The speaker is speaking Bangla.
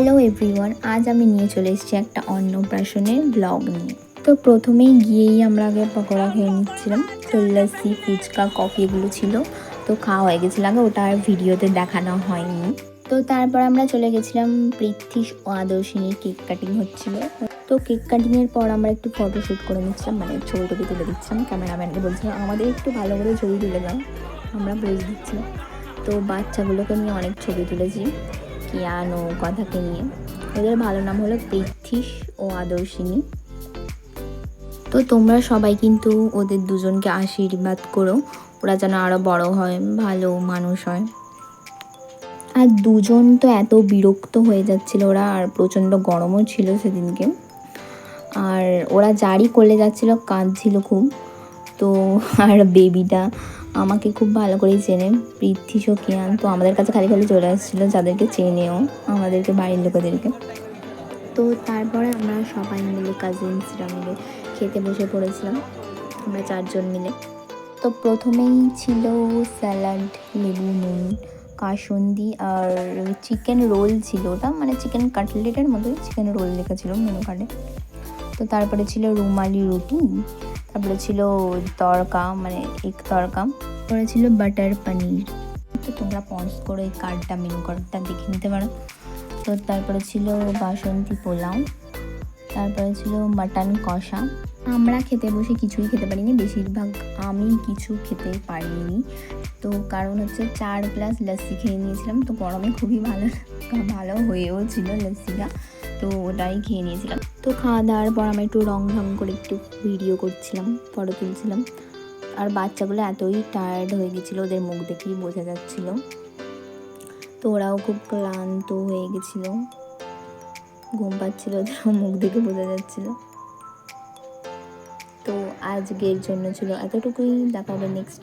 হ্যালো এভরিওয়ান আজ আমি নিয়ে চলে এসেছি একটা অন্নপ্রাশনের ব্লগ নিয়ে। তো প্রথমেই গিয়েই আমরা আগে পকোড়া খেয়ে নিচ্ছিলাম। তো ফুচকা, কফি এগুলো ছিল। তো খাওয়া হয়ে গেছিল, আগে ওটা আর ভিডিওতে দেখানো হয়নি। তো তারপর আমরা চলে গেছিলাম পৃথ্বী ও আদর্শিনীর কেক কাটিং হচ্ছিল। তো কেক কাটিংয়ের পর আমরা একটু ফটোশ্যুট করে নিচ্ছিলাম মানে ছবি টবি তুলে দিচ্ছিলাম ক্যামেরাম্যানকে বলছিলাম, আমাদের একটু ভালো করে ছবি তুলে দাও। আমরা বলে দিচ্ছিলাম তো বাচ্চাগুলোকে নিয়ে অনেক ছবি তুলেছি। কিয়ান ও কথাকে নিয়ে। ওদের ভালো নাম হলো পৃথ্বীশ ও আদর্শিনী। তো তোমরা সবাই কিন্তু ওদের দুজনকে আশীর্বাদ করো। ওরা যেন আরও বড় হয়, ভালো মানুষ হয়। আর দুজন তো এত বিরক্ত হয়ে যাচ্ছিল ওরা, আর প্রচণ্ড গরমও ছিল সেদিনকে। আর ওরা জারি করলে যাচ্ছিল কাঁদছিল খুব। তো আর বেবিটা আমাকে খুব ভালো করেই চেনে। পৃথ্বী কিয়ান তো আমাদের কাছে খালি খালি চলে আসছিল, যাদেরকে চেনেও আমাদেরকে বাড়ির লোকেদেরকে। তো তারপরে আমরা সবাই মিলে কাজিনসরা মিলে খেতে বসে পড়েছিলাম, আমরা চারজন মিলে। তো প্রথমেই ছিল স্যালাড লেবু, নুন, কাসন্দি আর চিকেন রোল ছিল ওটা মানে চিকেন কাটলেটের মতোই চিকেন রোল লেখা ছিল মেনু কার্ডে তো তারপরে ছিল রুমালি রুটি তারপরে ছিল তড়কা মানে এক তড়কা। তারপরে ছিল বাটার পনির তো তোমরা পজ করে, এই কার্ডটা মেনু কার্ডটা দেখে নিতে পারো। তো তারপরে ছিল বাসন্তী পোলাও, তারপরে ছিল মাটন কষা। আমরা খেতে বসে কিছুই খেতে পারিনি, বেশিরভাগ আমি কিছু খেতে পারিনি। তো কারণ হচ্ছে চার গ্লাস লস্যি খেয়ে নিয়েছিলাম, তো গরমে খুবই ভালো ভালো হয়েও ছিল লস্যিটা তো ওটাই খেয়ে নিয়েছিলাম। তো খাওয়া দাওয়ার পর আমি একটু রং ঢং করে একটু ভিডিও করছিলাম ফটো তুলছিলাম। আর বাচ্চাগুলো এতই টায়ার্ড হয়ে গেছিল, ওদের মুখ দেখেই বোঝা যাচ্ছিল। তো ওরাও খুব ক্লান্ত হয়ে গেছিল। ঘুম পাচ্ছিল ওদের মুখ দেখে বোঝা যাচ্ছিল। তো আজকের জন্য ছিল এতটুকুই, দেখা হবে নেক্সট